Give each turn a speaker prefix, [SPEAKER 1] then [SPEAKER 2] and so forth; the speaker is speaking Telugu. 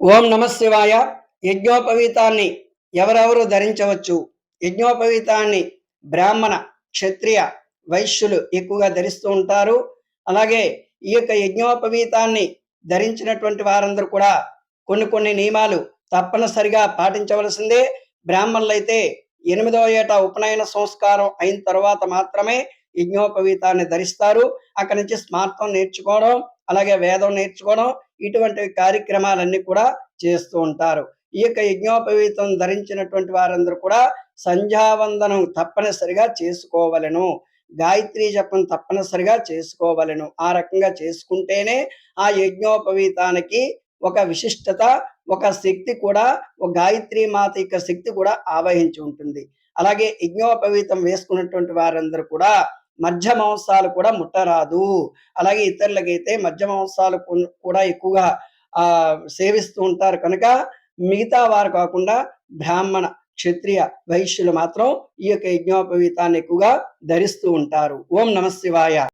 [SPEAKER 1] ఓం నమ శివాయ. యజ్ఞోపవీతాన్ని ఎవరెవరు ధరించవచ్చు? యజ్ఞోపవీతాన్ని బ్రాహ్మణ క్షత్రియ వైశ్యులు ఎక్కువగా ధరిస్తూ ఉంటారు. అలాగే ఈ యొక్క యజ్ఞోపవీతాన్ని ధరించినటువంటి వారందరూ కూడా కొన్ని కొన్ని నియమాలు తప్పనిసరిగా పాటించవలసిందే. బ్రాహ్మణులైతే ఎనిమిదవ ఏట ఉపనయన సంస్కారం అయిన తర్వాత మాత్రమే యజ్ఞోపవీతాన్ని ధరిస్తారు. అక్కడి నుంచి స్మార్థం నేర్చుకోవడం అలాగే వేదం నేర్చుకోవడం ఇటువంటి కార్యక్రమాలన్నీ కూడా చేస్తూ ఉంటారు. ఈ యొక్క యజ్ఞోపవీతం ధరించినటువంటి వారందరూ కూడా సంధ్యావందనం తప్పనిసరిగా చేసుకోవలను. గాయత్రి జపం తప్పనిసరిగా చేసుకోవలను. ఆ రకంగా చేసుకుంటేనే ఆ యజ్ఞోపవీతానికి ఒక విశిష్టత ఒక శక్తి కూడా ఒక గాయత్రి మాత యొక్క శక్తి కూడా ఆవహించి ఉంటుంది. అలాగే యజ్ఞోపవీతం వేసుకున్నటువంటి వారందరూ కూడా మధ్య మాంసాలు కూడా ముట్టరాదు. అలాగే ఇతరులకైతే మధ్య మాంసాలు కూడా ఎక్కువగా ఆ సేవిస్తూ ఉంటారు. కనుక మిగతా వారు కాకుండా బ్రాహ్మణ క్షత్రియ వైశ్యులు మాత్రం ఈ యొక్క యజ్ఞోపవీతాన్ని ఎక్కువగా ధరిస్తూ ఉంటారు. ఓం నమ శివాయ.